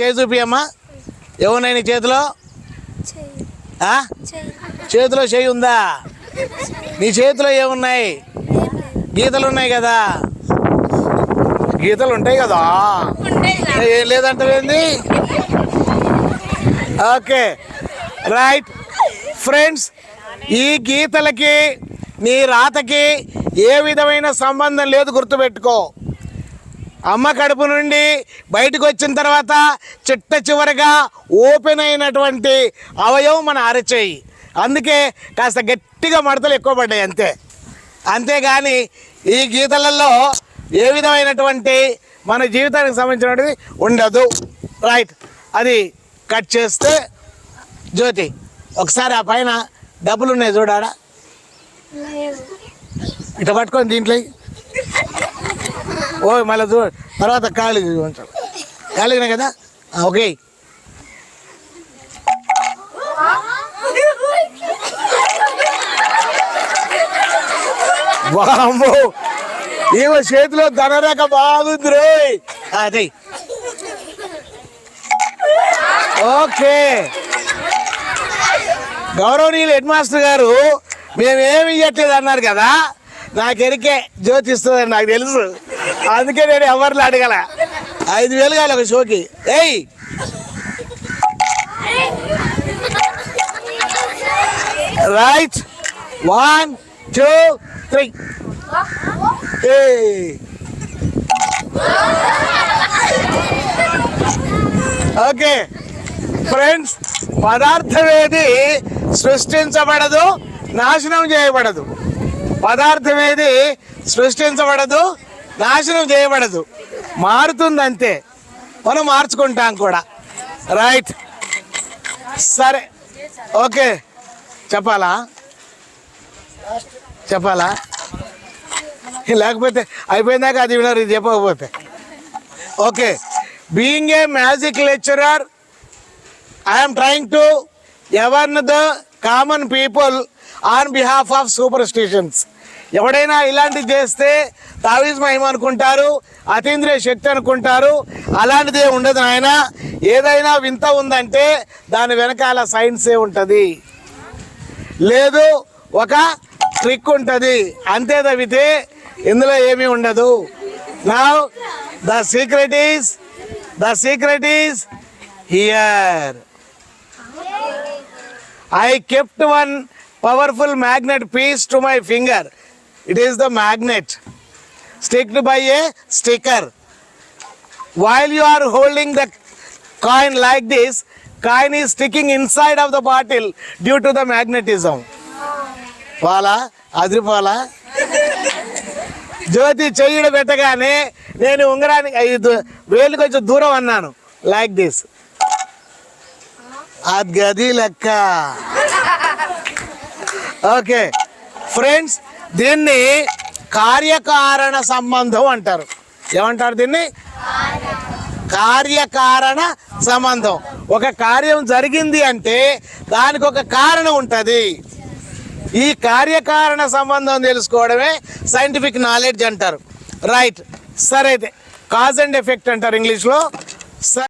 చేయి చూపియమ్మా. ఏమున్నాయి నీ చేతిలో? చేతిలో చేయి ఉందా? నీ చేతిలో ఏమున్నాయి? గీతలు ఉన్నాయి కదా. గీతలు ఉంటాయి కదా. ఏం లేదంటే ఏంది? ఓకే. రైట్. ఫ్రెండ్స్ ఈ గీతలకి నీ రాతకి ఏ విధమైన సంబంధం లేదు గుర్తుపెట్టుకో. అమ్మ కడుపు నుండి బయటకు వచ్చిన తర్వాత చిట్ట చివరగా ఓపెన్ అయినటువంటి అవయవం మన అరచేయి. అందుకే కాస్త గట్టిగా మడతలు ఎక్కువ పడ్డాయి అంతే. అంతేగాని ఈ గీతలలో ఏ విధమైనటువంటి మన జీవితానికి సంబంధించినటువంటిది ఉండదు. రైట్. అది కట్ చేస్తే జ్యోతి ఒకసారి ఆ పైన డబ్బులు ఉన్నాయి చూడాడా ఇట్లా పట్టుకొని దీంట్లో. ఓ మళ్ళీ చూ తర్వాత కాళ్ళు ఉంచాడు కాళ్ళినా కదా? ఓకే. వామ్మో. ఈమె చేతిలో ధనరేఖ బాగుంది రే అది ఓకే. గౌరవనీయులు హెడ్ మాస్టర్ గారు మేమేమి ఇవ్వట్లేదు అన్నారు కదా? నాకు ఎరికే జ్యోతిస్తుందని నాకు తెలుసు. అందుకే నేను ఎవరిని అడగల. ఐదు వేలు కాదు ఒక షోకి. ఏయ్! రైట్. One two three. ఏ ఓకే. ఫ్రెండ్స్ పదార్థం ఏది సృష్టించబడదు నాశనం చేయబడదు. పదార్థం ఏది సృష్టించబడదు నాశనం చేయబడదు. మారుతుంది అంతే మనం మార్చుకుంటాం కూడా. రైట్. సరే. ఓకే. చెప్పాలా? చెప్పాలా? లేకపోతే అయిపోయిందాక అది వినరు ఇది చెప్పకపోతే. Okay. Being a magic lecturer I'm trying to aware the common people on behalf of superstitions. ఎవడైనా ఇలాంటివి చేస్తే తావీజ్ మహిమ అనుకుంటారు అతీంద్రియ శక్తి అనుకుంటారు అలాంటిది ఉండదు ఆయన ఏదైనా వింత ఉందంటే దాని వెనకాల సైన్సే ఉంటుంది. లేదు ఒక ట్రిక్ ఉంటుంది. అంతే తప్పితే ఇందులో ఏమీ ఉండదు. నా the secret is the secret is here I kept one powerful magnet piece to my finger it is the magnet sticked by a sticker while you are holding the coin like this coin is sticking inside of the bottle due to the magnetism పాలా అదిరిపోలా జ్యోతి చెయ్యడు పెట్టగానే నేను ఉంగరానికి వేలు కొంచెం దూరం అన్నాను. Like this అది గది లెక్క. ఓకే ఫ్రెండ్స్ దీన్ని కార్యకారణ సంబంధం అంటారు. ఏమంటారు దీన్ని? కార్యకారణ సంబంధం. ఒక కార్యం జరిగింది అంటే దానికి ఒక కారణం ఉంటుంది. ఈ కార్యకారణ సంబంధం తెలుసుకోవడమే సైంటిఫిక్ నాలెడ్జ్ అంటారు. రైట్ సరే అయితే కాజ్ అండ్ ఎఫెక్ట్ అంటారు ఇంగ్లీష్లో. సరే